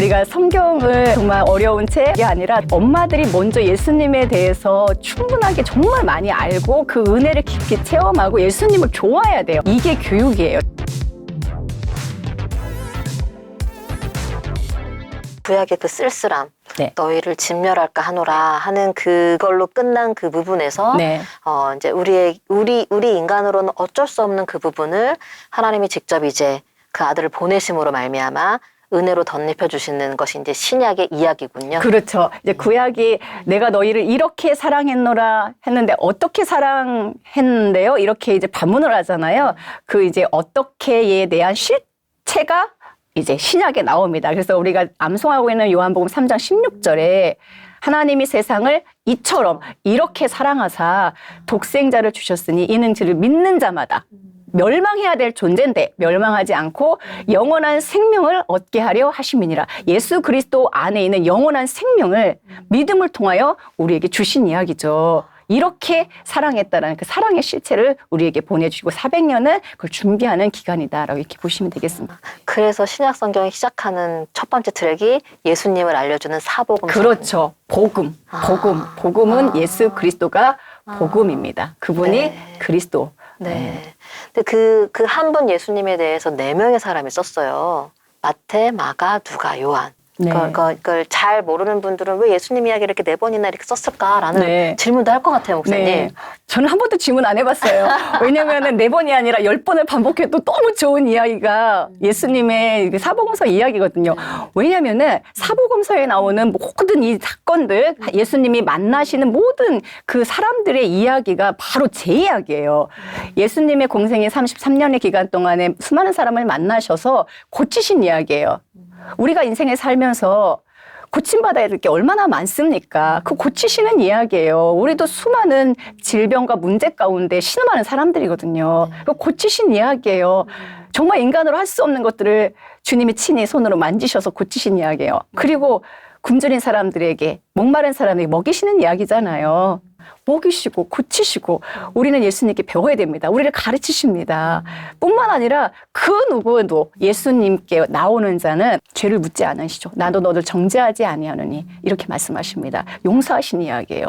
우리가 성경을 정말 어려운 책이 아니라 엄마들이 먼저 예수님에 대해서 충분하게 정말 많이 알고 그 은혜를 깊이 체험하고 예수님을 좋아해야 돼요. 이게 교육이에요. 구약의 그 쓸쓸함, 네. 너희를 진멸할까 하노라 하는 그걸로 끝난 그 부분에서 네. 어 이제 우리의 우리 우리 인간으로는 어쩔 수 없는 그 부분을 하나님이 직접 이제 그 아들을 보내심으로 말미암아 은혜로 덧입혀 주시는 것이 이제 신약의 이야기군요. 그렇죠. 이제 구약이 내가 너희를 이렇게 사랑했노라 했는데 어떻게 사랑했는데요? 이렇게 이제 반문을 하잖아요. 그 이제 어떻게에 대한 실체가 이제 신약에 나옵니다. 그래서 우리가 암송하고 있는 요한복음 3장 16절에 하나님이 세상을 이처럼 이렇게 사랑하사 독생자를 주셨으니 이는 그를 믿는 자마다 멸망해야 될 존재인데 멸망하지 않고 영원한 생명을 얻게 하려 하심이니라. 예수 그리스도 안에 있는 영원한 생명을 믿음을 통하여 우리에게 주신 이야기죠. 이렇게 사랑했다라는 그 사랑의 실체를 우리에게 보내주시고 400년은 그걸 준비하는 기간이다라고 이렇게 보시면 되겠습니다. 그래서 신약 성경이 시작하는 첫 번째 트랙이 예수님을 알려주는 사복음. 그렇죠. 복음, 복음, 복음은 아. 예수 그리스도가 복음입니다. 그분이 네. 그리스도. 네. 근데 그 그 한 분 예수님에 대해서 네 명의 사람이 썼어요. 마태, 마가, 누가, 요한. 네. 그걸, 그걸, 그걸 잘 모르는 분들은 왜 예수님 이야기를 이렇게 네 번이나 이렇게 썼을까라는 네. 질문도 할 것 같아요, 목사님. 네. 저는 한 번도 질문 안 해봤어요. 왜냐면은 네 번이 아니라 열 번을 반복해도 너무 좋은 이야기가 예수님의 그 사복음서 이야기거든요. 왜냐면은 사복음서에 나오는 모든 이 사건들, 예수님이 만나시는 모든 그 사람들의 이야기가 바로 제 이야기예요. 예수님의 공생의 33년의 기간 동안에 수많은 사람을 만나셔서 고치신 이야기예요. 우리가 인생에 살면서 고침받아야 될 게 얼마나 많습니까? 그 고치시는 이야기예요. 우리도 수많은 질병과 문제 가운데 신음하는 사람들이거든요. 그 고치신 이야기예요. 정말 인간으로 할 수 없는 것들을 주님이 친히 손으로 만지셔서 고치신 이야기예요. 그리고 굶주린 사람들에게 목마른 사람에게 먹이시는 이야기잖아요. 먹이시고 고치시고 우리는 예수님께 배워야 됩니다. 우리를 가르치십니다. 뿐만 아니라 그 누구도 예수님께 나오는 자는 죄를 묻지 않으시죠. 나도 너를 정죄하지 아니하느니 이렇게 말씀하십니다. 용서하신 이야기예요.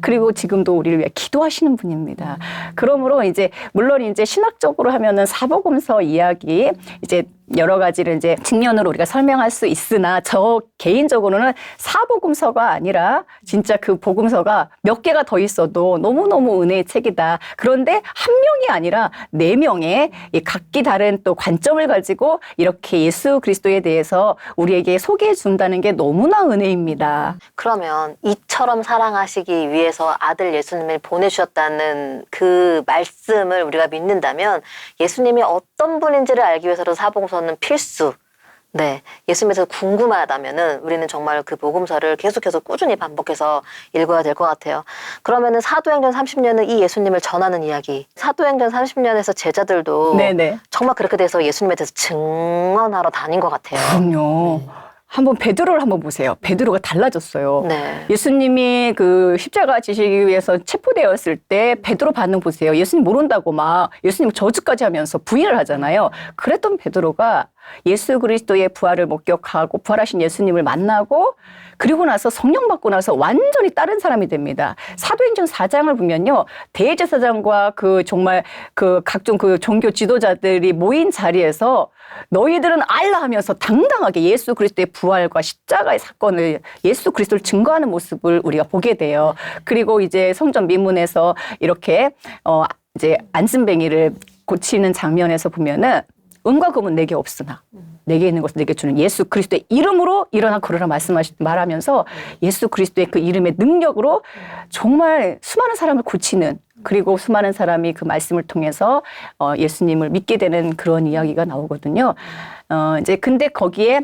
그리고 지금도 우리를 위해 기도하시는 분입니다. 그러므로 이제 물론 이제 신학적으로 하면은 사복음서 이야기 이제 여러 가지를 이제 측면으로 우리가 설명할 수 있으나 저 개인적으로는 사복음서가 아니라 진짜 그 복음서가 몇 개가 더 있어 도 너무너무 은혜의 책이다. 그런데 한 명이 아니라 네 명의 이 각기 다른 또 관점을 가지고 이렇게 예수 그리스도에 대해서 우리에게 소개해 준다는 게 너무나 은혜입니다. 그러면 이처럼 사랑하시기 위해서 아들 예수님을 보내주셨다는 그 말씀을 우리가 믿는다면 예수님이 어떤 분인지를 알기 위해서도 사복음서는 필수. 네. 예수님에 대해서 궁금하다면은 우리는 정말 그 복음서를 계속해서 꾸준히 반복해서 읽어야 될 것 같아요. 그러면은 사도행전 30년은 이 예수님을 전하는 이야기. 사도행전 30년에서 제자들도 네네. 정말 그렇게 돼서 예수님에 대해서 증언하러 다닌 것 같아요. 그럼요. 한번 베드로를 한번 보세요. 베드로가 달라졌어요. 네. 예수님이 그 십자가 지시기 위해서 체포되었을 때 베드로 반응 보세요. 예수님 모른다고 막 예수님 저주까지 하면서 부인을 하잖아요. 그랬던 베드로가 예수 그리스도의 부활을 목격하고 부활하신 예수님을 만나고 그리고 나서 성령 받고 나서 완전히 다른 사람이 됩니다. 사도행전 4장을 보면요. 대제사장과 그 정말 그 각종 그 종교 지도자들이 모인 자리에서 너희들은 알라 하면서 당당하게 예수 그리스도의 부활과 십자가의 사건을 예수 그리스도를 증거하는 모습을 우리가 보게 돼요. 그리고 이제 성전 미문에서 이렇게 어 이제 안순뱅이를 고치는 장면에서 보면은 은과 금은 내게 없으나 내게 있는 것을 내게 주는 예수 그리스도의 이름으로 일어나 걸으라 말씀하시 말하면서 예수 그리스도의 그 이름의 능력으로 정말 수많은 사람을 고치는 그리고 수많은 사람이 그 말씀을 통해서 어, 예수님을 믿게 되는 그런 이야기가 나오거든요. 어, 이제 근데 거기에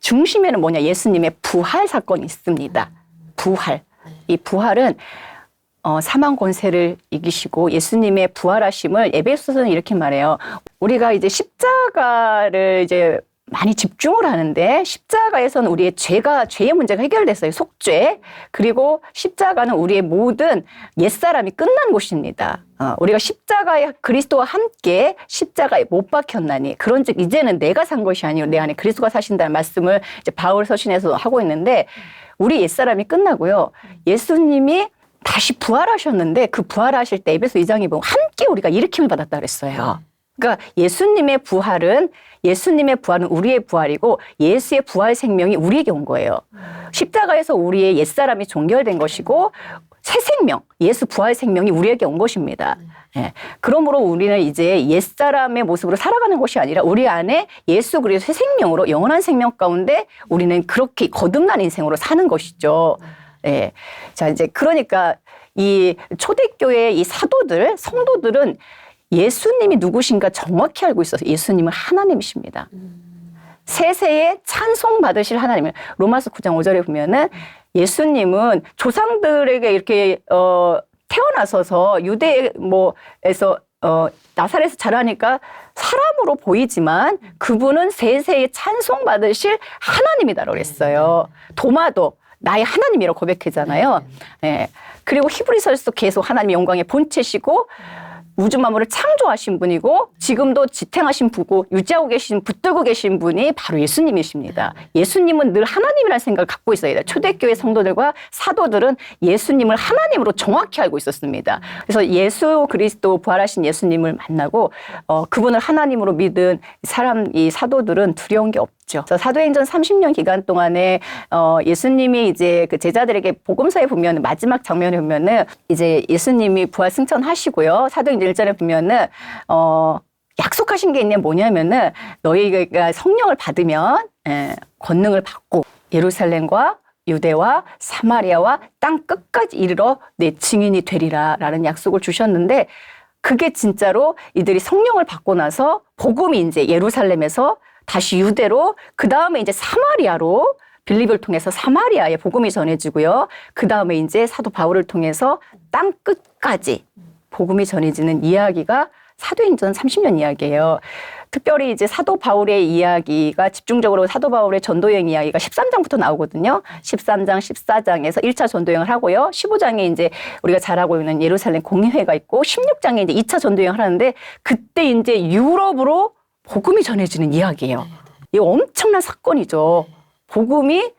중심에는 뭐냐 예수님의 부활 사건이 있습니다. 부활. 이 부활은 어, 사망 권세를 이기시고 예수님의 부활하심을 에베소서는 이렇게 말해요. 우리가 이제 십자가를 이제 많이 집중을 하는데 십자가에서는 우리의 죄가 죄의 문제가 해결됐어요. 속죄. 그리고 십자가는 우리의 모든 옛사람이 끝난 곳입니다. 어, 우리가 십자가에 그리스도와 함께 십자가에 못 박혔나니 그런즉 이제는 내가 산 것이 아니요 내 안에 그리스도가 사신다는 말씀을 이제 바울 서신에서 하고 있는데 우리 옛사람이 끝나고요. 예수님이 다시 부활하셨는데 그 부활하실 때 에베소 2장에 보면 함께 우리가 일으킴을 받았다 그랬어요. 그러니까 예수님의 부활은 예수님의 부활은 우리의 부활이고 예수의 부활 생명이 우리에게 온 거예요. 십자가에서 우리의 옛사람이 종결된 것이고 새 생명, 예수 부활 생명이 우리에게 온 것입니다. 예. 그러므로 우리는 이제 옛사람의 모습으로 살아가는 것이 아니라 우리 안에 예수 그리스도 새 생명으로 영원한 생명 가운데 우리는 그렇게 거듭난 인생으로 사는 것이죠. 예. 자, 이제 그러니까 이 초대교회 이 사도들, 성도들은 예수님이 누구신가 정확히 알고 있어서 예수님은 하나님이십니다. 세세에 찬송 받으실 하나님을 로마서 9장 5절에 보면은 예수님은 조상들에게 이렇게 어 태어나서서 유대 뭐에서 어 나사렛에서 자라니까 사람으로 보이지만 그분은 세세에 찬송 받으실 하나님이다라고 그랬어요. 도마도 나의 하나님이라고 고백했잖아요. 예. 그리고 히브리서에서 계속 하나님의 영광의 본체시고 우주 만물을 창조하신 분이고 지금도 지탱하신 분고 유지하고 계신 붙들고 계신 분이 바로 예수님이십니다. 예수님은 늘 하나님이라는 생각을 갖고 있어야 돼요. 초대교회 성도들과 사도들은 예수님을 하나님으로 정확히 알고 있었습니다. 그래서 예수 그리스도 부활하신 예수님을 만나고 어, 그분을 하나님으로 믿은 사람 이 사도들은 두려운 게 없죠. 그래서 사도행전 30년 기간 동안에 어, 예수님이 이제 그 제자들에게 복음서에 보면 마지막 장면에 보면은 이제 예수님이 부활 승천하시고요. 사도행전 1절에 보면은 어, 약속하신 게 있냐 뭐냐면은 너희가 성령을 받으면 예, 권능을 받고 예루살렘과 유대와 사마리아와 땅 끝까지 이르러 내 증인이 되리라라는 약속을 주셨는데 그게 진짜로 이들이 성령을 받고 나서 복음이 이제 예루살렘에서 다시 유대로 그 다음에 이제 사마리아로 빌립을 통해서 사마리아에 복음이 전해지고요. 그 다음에 이제 사도 바울을 통해서 땅 끝까지 복음이 전해지는 이야기가 사도행전 30년 이야기예요. 특별히 이제 사도 바울의 이야기가 집중적으로 사도 바울의 전도 여행 이야기가 13장부터 나오거든요. 13장, 14장에서 1차 전도 여행을 하고요. 15장에 이제 우리가 잘 알고 있는 예루살렘 공회가 있고 16장에 이제 2차 전도 여행을 하는데 그때 이제 유럽으로 복음이 전해지는 이야기예요. 이 엄청난 사건이죠. 복음이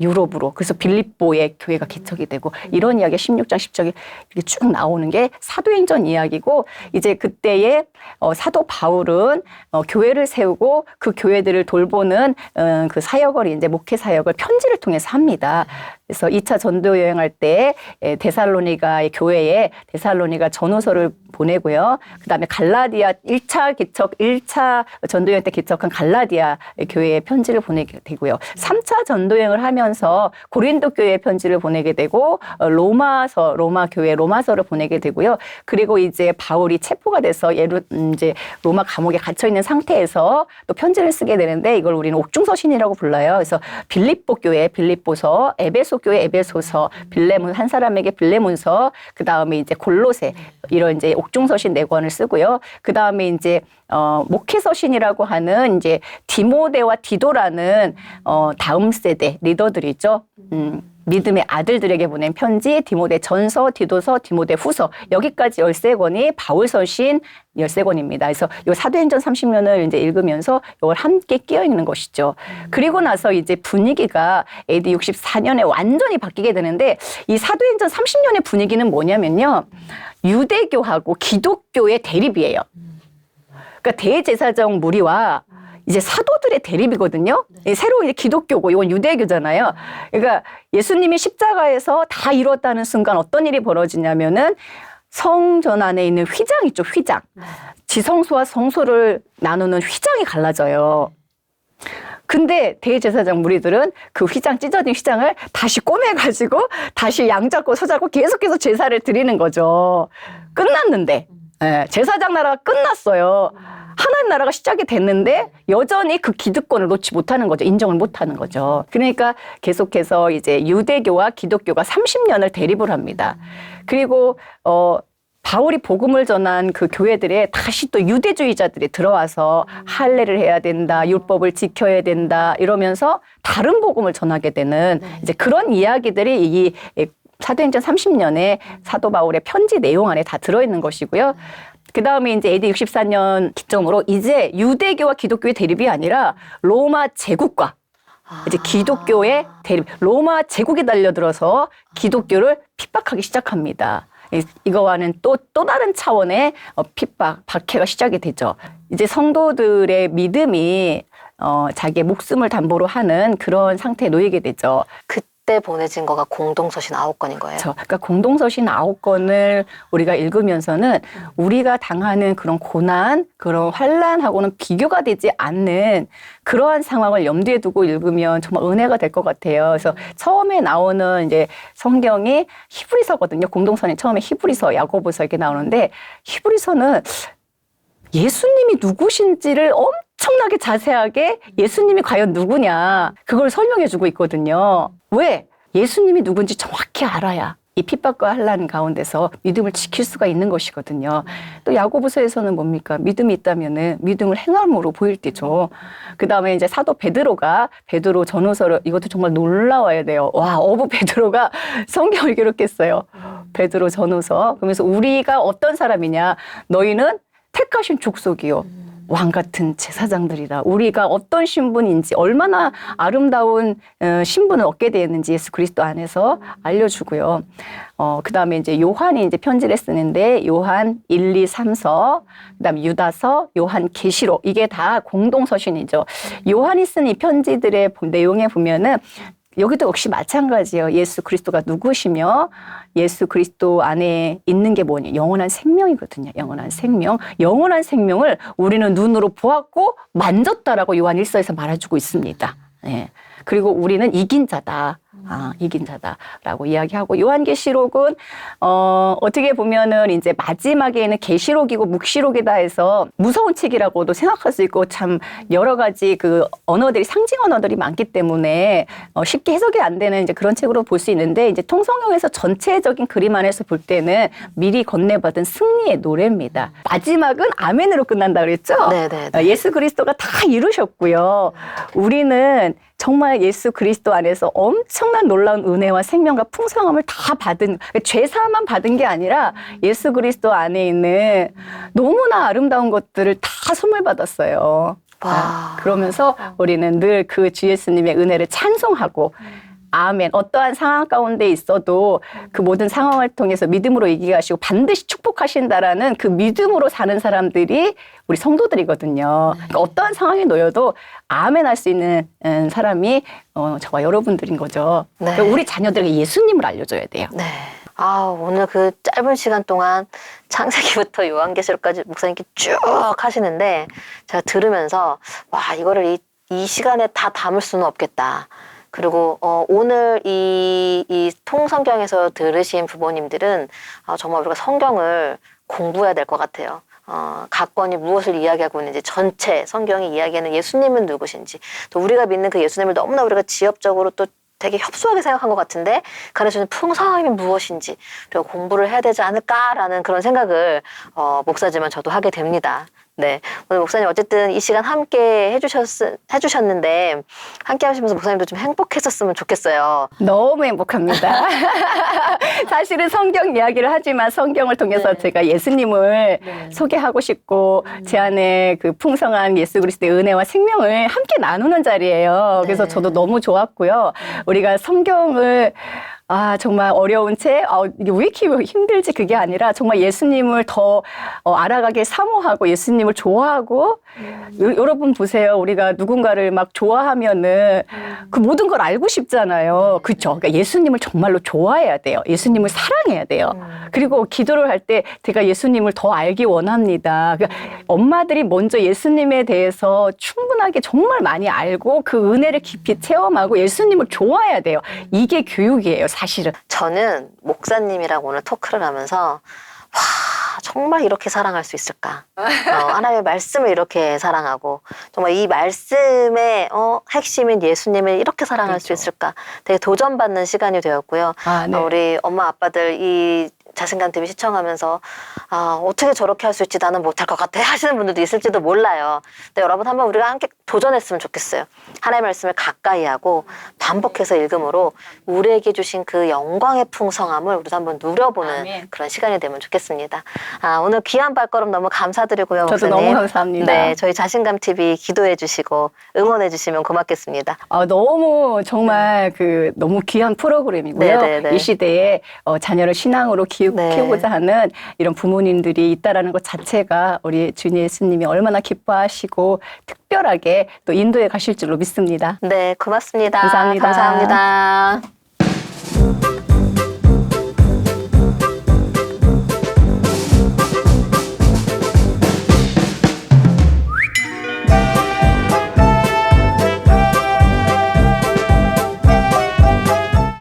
유럽으로 그래서 빌립보의 교회가 개척이 되고 이런 이야기가 16장 10장에 이렇게 쭉 나오는 게 사도행전 이야기고 이제 그때의 어, 사도 바울은 어, 교회를 세우고 그 교회들을 돌보는 어, 그 사역을 이제 목회 사역을 편지를 통해서 합니다. 그래서 2차 전도 여행할 때 에, 데살로니가의 교회에 데살로니가 전후서를 보내고요. 그다음에 갈라디아 1차 개척 1차 전도 여행 때 개척한 갈라디아 교회에 편지를 보내게 되고요. 3차 전도 여행을 하면서 고린도 교회에 편지를 보내게 되고 어, 로마서 로마 교회 로마서를 보내게 되고요. 그리고 이제 바울이 체포가 돼서 예루 음, 이제 로마 감옥에 갇혀 있는 상태에서 또 편지를 쓰게 되는데 이걸 우리는 옥중서신이라고 불러요. 그래서 빌립보 교회 빌립보서, 에베소 교회 에베소서, 빌레몬 한 사람에게 빌레몬서, 그 다음에 이제 골로새 이런 이제 옥중서신 네 권을 쓰고요. 그 다음에 이제 어, 목회서신이라고 하는 이제 디모데와 디도라는 어, 다음 세대 리더들이죠. 음, 믿음의 아들들에게 보낸 편지, 디모데 전서, 디도서, 디모데 후서 여기까지 13권이 바울서신 13권입니다. 그래서 요 사도행전 30년을 이제 읽으면서 이걸 함께 끼어 있는 것이죠. 그리고 나서 이제 분위기가 AD 64년에 완전히 바뀌게 되는데 이 사도행전 30년의 분위기는 뭐냐면요. 유대교하고 기독교의 대립이에요. 그러니까 대제사장 무리와 이제 사도들의 대립이거든요. 이 새로 이제 기독교고 이건 유대교잖아요. 그러니까 예수님이 십자가에서 다 이뤘다는 순간 어떤 일이 벌어지냐면은 성전 안에 있는 휘장 있죠, 휘장. 지성소와 성소를 나누는 휘장이 갈라져요. 근데 대제사장 무리들은 그 휘장 찢어진 휘장을 다시 꼬매가지고 다시 양 잡고 서 잡고 계속해서 제사를 드리는 거죠. 끝났는데 예, 제사장 나라가 끝났어요. 하나님 나라가 시작이 됐는데 여전히 그 기득권을 놓지 못하는 거죠. 인정을 못하는 거죠. 그러니까 계속해서 이제 유대교와 기독교가 30년을 대립을 합니다. 그리고 어 바울이 복음을 전한 그 교회들에 다시 또 유대주의자들이 들어와서 할례를 해야 된다, 율법을 지켜야 된다 이러면서 다른 복음을 전하게 되는 이제 그런 이야기들이 이 사도행전 30년에 사도 바울의 편지 내용 안에 다 들어있는 것이고요. 그 다음에 이제 AD 64년 기점으로 이제 유대교와 기독교의 대립이 아니라 로마 제국과 이제 기독교의 대립, 로마 제국이 달려들어서 기독교를 핍박하기 시작합니다. 이- 이거와는 또, 또 다른 차원의 어, 핍박, 박해가 시작이 되죠. 이제 성도들의 믿음이 어, 자기의 목숨을 담보로 하는 그런 상태에 놓이게 되죠. 그 때 보내진 거가 공동서신 아홉 건인 거예요. 그렇죠. 그러니까 공동서신 아홉 건을 우리가 읽으면서는 우리가 당하는 그런 고난, 그런 환란하고는 비교가 되지 않는 그러한 상황을 염두에 두고 읽으면 정말 은혜가 될 것 같아요. 그래서 처음에 나오는 이제 성경이 히브리서거든요. 공동선이 처음에 히브리서, 야고보서 이렇게 나오는데 히브리서는 예수님이 누구신지를 엄청 나게 자세하게 예수님이 과연 누구냐 그걸 설명해 주고 있거든요. 왜? 예수님이 누군지 정확히 알아야 이 핍박과 환란 가운데서 믿음을 지킬 수가 있는 것이거든요. 또 야고보서에서는 뭡니까? 믿음이 있다면은 믿음을 행함으로 보일 때죠. 그다음에 이제 사도 베드로가 베드로 전후서를 이것도 정말 놀라워야 돼요. 와, 어부 베드로가 성경을 기록했어요. 베드로 전후서. 그러면서 우리가 어떤 사람이냐? 너희는 택하신 족속이요. 왕 같은 제사장들이다. 우리가 어떤 신분인지 얼마나 아름다운 어, 신분을 얻게 되었는지 예수 그리스도 안에서 알려주고요. 어, 그 다음에 이제 요한이 이제 편지를 쓰는데 요한 1, 2, 3서, 그 다음에 유다서, 요한 계시록 이게 다 공동서신이죠. 요한이 쓴 이 편지들의 보- 내용에 보면은 여기도 역시 마찬가지예요. 예수 그리스도가 누구시며 예수 그리스도 안에 있는 게 뭐냐? 영원한 생명이거든요. 영원한 생명. 영원한 생명을 우리는 눈으로 보았고 만졌다라고 요한 일서에서 말해주고 있습니다. 예. 그리고 우리는 이긴 자다. 아, 이긴 자다라고 이야기하고 요한계시록은 어 어떻게 보면은 이제 마지막에는 계시록이고 묵시록이다 해서 무서운 책이라고도 생각할 수 있고 참 여러 가지 그 언어들이 상징 언어들이 많기 때문에 어 쉽게 해석이 안 되는 이제 그런 책으로 볼 수 있는데 이제 통성경에서 전체적인 그림 안에서 볼 때는 미리 건네받은 승리의 노래입니다. 마지막은 아멘으로 끝난다 그랬죠? 네, 네, 네. 어, 예수 그리스도가 다 이루셨고요. 우리는 정말 예수 그리스도 안에서 엄청난 놀라운 은혜와 생명과 풍성함을 다 받은 죄 사함만 받은 게 아니라 예수 그리스도 안에 있는 너무나 아름다운 것들을 다 선물 받았어요. 와. 아, 그러면서 우리는 늘 그 주 예수님의 은혜를 찬송하고 아멘. 어떠한 상황 가운데 있어도 그 모든 상황을 통해서 믿음으로 이기게 하시고 반드시 축복하신다라는 그 믿음으로 사는 사람들이 우리 성도들이거든요. 그러니까 어떠한 상황에 놓여도 아멘 할 수 있는 음, 사람이 어, 저와 여러분들인 거죠. 네. 그러니까 우리 자녀들에게 예수님을 알려줘야 돼요. 네. 아, 오늘 그 짧은 시간 동안 창세기부터 요한계시록까지 목사님께 쭉 하시는데 제가 들으면서 와, 이거를 이, 이 시간에 다 담을 수는 없겠다. 그리고 어, 오늘 이, 이 통성경에서 들으신 부모님들은 아, 정말 우리가 성경을 공부해야 될 것 같아요. 어, 각 권이 무엇을 이야기하고 있는지 전체 성경이 이야기하는 예수님은 누구신지 또 우리가 믿는 그 예수님을 너무나 우리가 지엽적으로 또 되게 협소하게 생각한 것 같은데 가르쳐주는 풍성함이 무엇인지 그리고 공부를 해야 되지 않을까라는 그런 생각을 어, 목사지만 저도 하게 됩니다. 네. 오늘 목사님 어쨌든 이 시간 함께 해주셨, 해주셨는데 함께 하시면서 목사님도 좀 행복했었으면 좋겠어요. 너무 행복합니다. 사실은 성경 이야기를 하지만 성경을 통해서 네. 제가 예수님을 소개하고 싶고 제 안에 그 풍성한 예수 그리스도의 은혜와 생명을 함께 나누는 자리예요. 그래서 네. 저도 너무 좋았고요. 우리가 성경을 아, 정말 어려운 채, 아, 이게 왜 이렇게 힘들지? 그게 아니라 정말 예수님을 더 어, 알아가게 사모하고 예수님을 좋아하고 여, 여러분 보세요. 우리가 누군가를 막 좋아하면은 그 모든 걸 알고 싶잖아요. 그렇죠. 그러니까 예수님을 정말로 좋아해야 돼요. 예수님을 사랑해야 돼요. 그리고 기도를 할 때 제가 예수님을 더 알기 원합니다. 그러니까 엄마들이 먼저 예수님에 대해서 충분하게 정말 많이 알고 그 은혜를 깊이 체험하고 예수님을 좋아해야 돼요. 이게 교육이에요, 사실은. 저는 목사님이랑 오늘 토크를 하면서 와 정말 이렇게 사랑할 수 있을까? 어, 하나님의 말씀을 이렇게 사랑하고 정말 이 말씀의 어, 핵심인 예수님을 이렇게 사랑할 수 그렇죠. 있을까? 되게 도전받는 시간이 되었고요. 아, 어, 우리 엄마 아빠들 이 자신감 TV 시청하면서 아, 어떻게 저렇게 할 수 있지 나는 못할 것 같아 하시는 분들도 있을지도 몰라요. 근데 여러분 한번 우리가 함께 도전했으면 좋겠어요. 하나님의 말씀을 가까이 하고 반복해서 읽음으로 우리에게 주신 그 영광의 풍성함을 우리도 한번 누려보는 아멘. 그런 시간이 되면 좋겠습니다. 아, 오늘 귀한 발걸음 너무 감사드리고요. 저도 목사님. 너무 감사합니다. 네, 저희 자신감 TV 기도해 주시고 응원해 주시면 고맙겠습니다. 아, 너무 정말 그 너무 귀한 프로그램이고요. 네, 네, 네. 이 시대에 어, 자녀를 신앙으로 키우, 네. 키우고자 하는 이런 부모님들이 있다라는 것 자체가 우리 주님 예수님이 얼마나 기뻐하시고 특별하게 또 인도에 가실 줄로 믿습니다. 네, 고맙습니다. 감사합니다. 감사합니다.